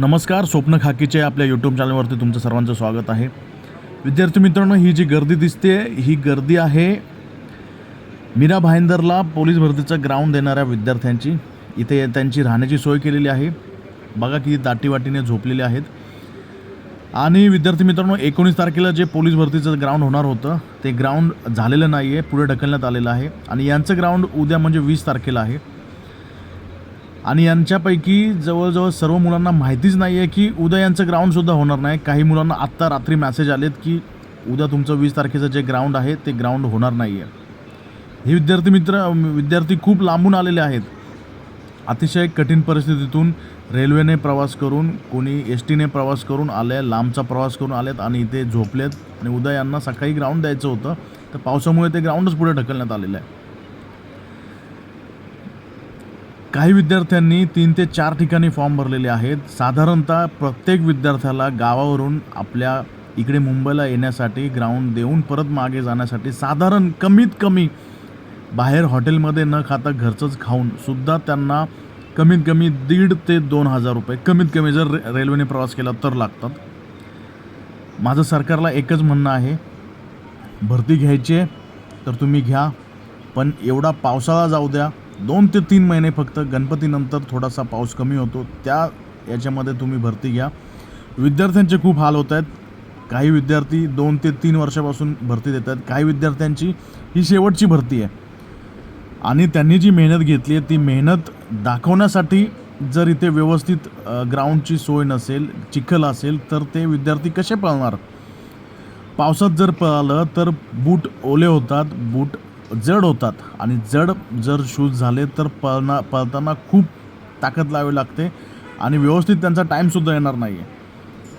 नमस्कार स्वप्न खाकीचे आपल्या यूट्यूब चॅनलवरती तुमचं सर्वांचं स्वागत आहे. विद्यार्थी मित्रांनो ही जी गर्दी दिसते ही गर्दी आहे मीरा भाईंदरला पोलीस भरतीचं ग्राउंड देणाऱ्या विद्यार्थ्यांची. इथे त्यांची राहण्याची सोय केलेली आहे. बघा की दाटीवाटीने झोपलेले आहेत. आणि विद्यार्थी मित्रांनो एकोणीस तारखेला जे पोलीस भरतीचं ग्राउंड होणार होतं ते ग्राउंड झालेलं नाही आहे पुढे ढकलण्यात आलेलं आहे. आणि यांचं ग्राउंड उद्या म्हणजे वीस तारखेला आहे. आणि यांच्यापैकी जवळजवळ सर्व मुलांना माहितीच नाही आहे की उद्या यांचं ग्राउंडसुद्धा होणार नाही. काही मुलांना आत्ता रात्री मॅसेज आलेत की उद्या तुमचं वीस तारखेचं जे ग्राउंड आहे ते ग्राउंड होणार नाही आहे हे विद्यार्थी मित्र विद्यार्थी खूप लांबून आलेले आहेत. अतिशय कठीण परिस्थितीतून रेल्वेने प्रवास करून कोणी एस टीने प्रवास करून आले लांबचा प्रवास करून आलेत आणि इथे झोपलेत. आणि उद्या यांना सकाळी ग्राउंड द्यायचं होतं. तर पावसामुळे ते ग्राउंडच पुढे ढकलण्यात आलेलं आहे. काही विद्यार्थ्यांनी तीन ते चार ठिकाणी फॉर्म भरलेले आहेत. साधारणतः प्रत्येक विद्यार्थ्याला गावावरून आपल्या इकडे मुंबईला येण्यासाठी ग्राउंड देऊन परत मागे जाण्यासाठी साधारण कमीत कमी बाहेर हॉटेलमध्ये न खाता घरचंच खाऊन सुद्धा त्यांना कमीत कमी दीड ते दोन हजार रुपये कमीत कमी जर रे रेल्वेने प्रवास केला तर लागतात. माझं सरकारला एकच म्हणणं आहे भरती घ्यायची आहे तर तुम्ही घ्या पण एवढा पावसाळा जाऊ द्या दोन ते तीन महिने फक्त गणपतीनंतर थोडासा पाऊस कमी होतो. त्या याच्यामध्ये तुम्ही भरती घ्या. विद्यार्थ्यांचे खूप हाल होत आहेत. काही विद्यार्थी दोन ते तीन वर्षापासून भरती देत आहेत. काही विद्यार्थ्यांची ही शेवटची भरती आहे. आणि त्यांनी जी मेहनत घेतली आहे ती मेहनत दाखवण्यासाठी जर इथे व्यवस्थित ग्राउंडची सोय नसेल चिखल असेल तर ते विद्यार्थी कसे पळणार? पावसात जर पळालं तर बूट ओले होतात. बूट जड होतात आणि जड जर शूज झाले तर पळना पळताना खूप ताकद लावावी लागते आणि व्यवस्थित त्यांचा टाईमसुद्धा येणार नाही आहे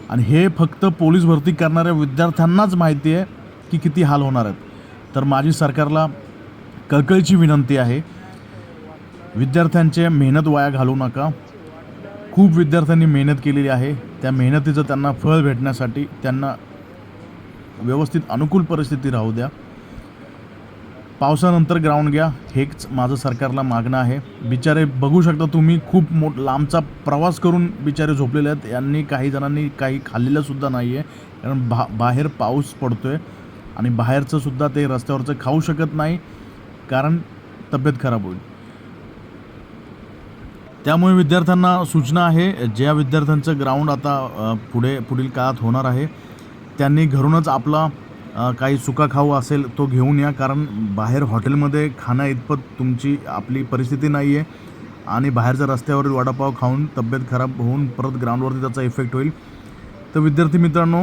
आणि हे फक्त पोलीस भरती करणाऱ्या विद्यार्थ्यांनाच माहिती आहे की किती हाल होणार आहेत. तर माझी सरकारला कळकळीची विनंती आहे. विद्यार्थ्यांचे मेहनत वाया घालू नका. खूप विद्यार्थ्यांनी मेहनत केलेली आहे. त्या मेहनतीचं त्यांना फळ भेटण्यासाठी त्यांना व्यवस्थित अनुकूल परिस्थिती राहू द्या. पावसानंतर ग्राउंड घ्या. हेच माझं सरकारला मागणं आहे. बिचारे बघू शकता तुम्ही खूप मोठ लांबचा प्रवास करून बिचारे झोपलेले आहेत. यांनी काही जणांनी काही खाल्लेलंसुद्धा नाही आहे कारण बा बाहेर पाऊस पडतो आहे आणि बाहेरचं सुद्धा ते रस्त्यावरचं खाऊ शकत नाही. कारण तब्येत खराब होईल. त्यामुळे विद्यार्थ्यांना सूचना आहे. ज्या विद्यार्थ्यांचं ग्राउंड आता पुढे पुढील काळात होणार आहे त्यांनी घरूनच आपला काही सुका खाऊ असेल तो घेऊन या कारण बाहेर हॉटेलमध्ये खाणं इतपत तुमची आपली परिस्थिती नाही आहे. आणि बाहेरच्या रस्त्यावरील वडापाव खाऊन तब्येत खराब होऊन परत ग्राउंडवरती त्याचा इफेक्ट होईल. तर विद्यार्थी मित्रांनो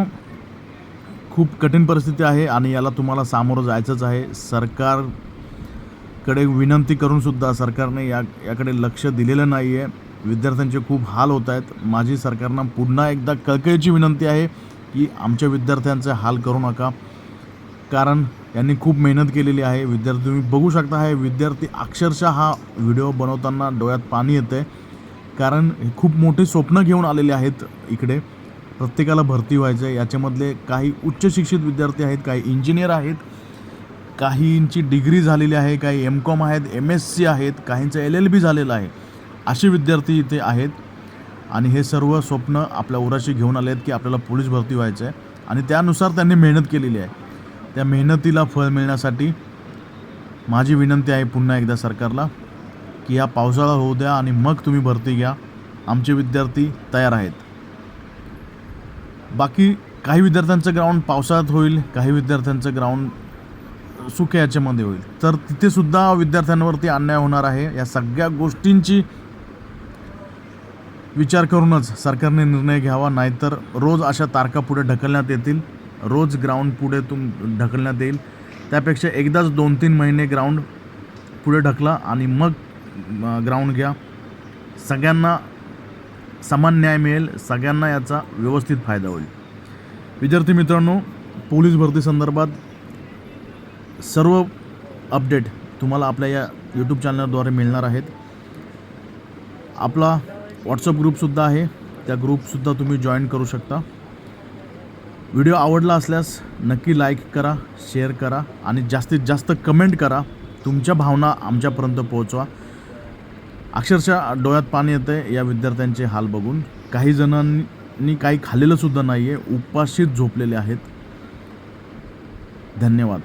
खूप कठीण परिस्थिती आहे आणि याला तुम्हाला सामोरं जायचंच आहे. सरकारकडे विनंती करूनसुद्धा सरकारने या याकडे लक्ष दिलेलं नाही आहे विद्यार्थ्यांचे खूप हाल होत आहेत. माझी सरकारनं पुन्हा एकदा कळकळीची विनंती आहे की आमच्या विद्यार्थ्यांचे हाल करू नका. कारण यांनी खूप मेहनत केलेली आहे. विद्यार्थी तुम्ही बघू शकता हे विद्यार्थी अक्षरशः हा व्हिडिओ बनवताना डोळ्यात पाणी येतं आहे कारण हे खूप मोठे स्वप्न घेऊन आलेले आहेत इकडे. प्रत्येकाला भरती व्हायचं आहे याच्यामधले काही उच्च शिक्षित विद्यार्थी आहेत काही इंजिनियर आहेत काहींची डिग्री झालेली आहे काही एम कॉम आहेत एम एस सी आहेत काहींचं एल एल बी झालेलं आहे. असे विद्यार्थी इथे आहेत. आणि हे सर्व स्वप्न आपल्या उराशी घेऊन आले आहेत की आपल्याला पोलीस भरती व्हायचं आहे आणि त्यानुसार त्यांनी मेहनत केलेली आहे. त्या मेहनतीला फळ मिळण्यासाठी माझी विनंती आहे पुन्हा एकदा सरकारला की या पावसाळा होऊ द्या आणि मग तुम्ही भरती घ्या. आमचे विद्यार्थी तयार आहेत. बाकी काही विद्यार्थ्यांचं ग्राउंड पावसाळ्यात होईल काही विद्यार्थ्यांचं ग्राउंड सुक्या याच्यामध्ये होईल. तर तिथेसुद्धा विद्यार्थ्यांवरती अन्याय होणार आहे. या सगळ्या गोष्टींची विचार करूनच सरकारने निर्णय घ्यावा नाहीतर रोज अशा तारखा पुढे ढकलण्यात येतील. रोज ग्राउंड पुढे तुम ढकलण्यात येईल. त्यापेक्षा एकदाच दोन तीन महिने ग्राउंड पुढे ढकला आणि मग ग्राउंड घ्या. सगळ्यांना समान न्याय मिळेल सगळ्यांना याचा व्यवस्थित फायदा होईल. विद्यार्थी मित्रांनो पोलीस भरती संदर्भात सर्व अपडेट तुम्हाला आपल्या या यूट्यूब चॅनलद्वारे मिळणार आहेत. आपला व्हॉट्सअप ग्रुपसुद्धा आहे. त्या ग्रुपसुद्धा तुम्ही जॉईन करू शकता. व्हिडिओ आवडला असल्यास नक्की लाईक करा शेअर करा आणि जास्तीत जास्त कमेंट करा. तुमच्या भावना आमच्यापर्यंत पोहोचवा. अक्षरशः डोळ्यात पाणी येतं या विद्यार्थ्यांचे हाल बघून. काही जणांनी काही खाल्लेलंसुद्धा नाही आहे उपाशीच झोपलेले आहेत. धन्यवाद.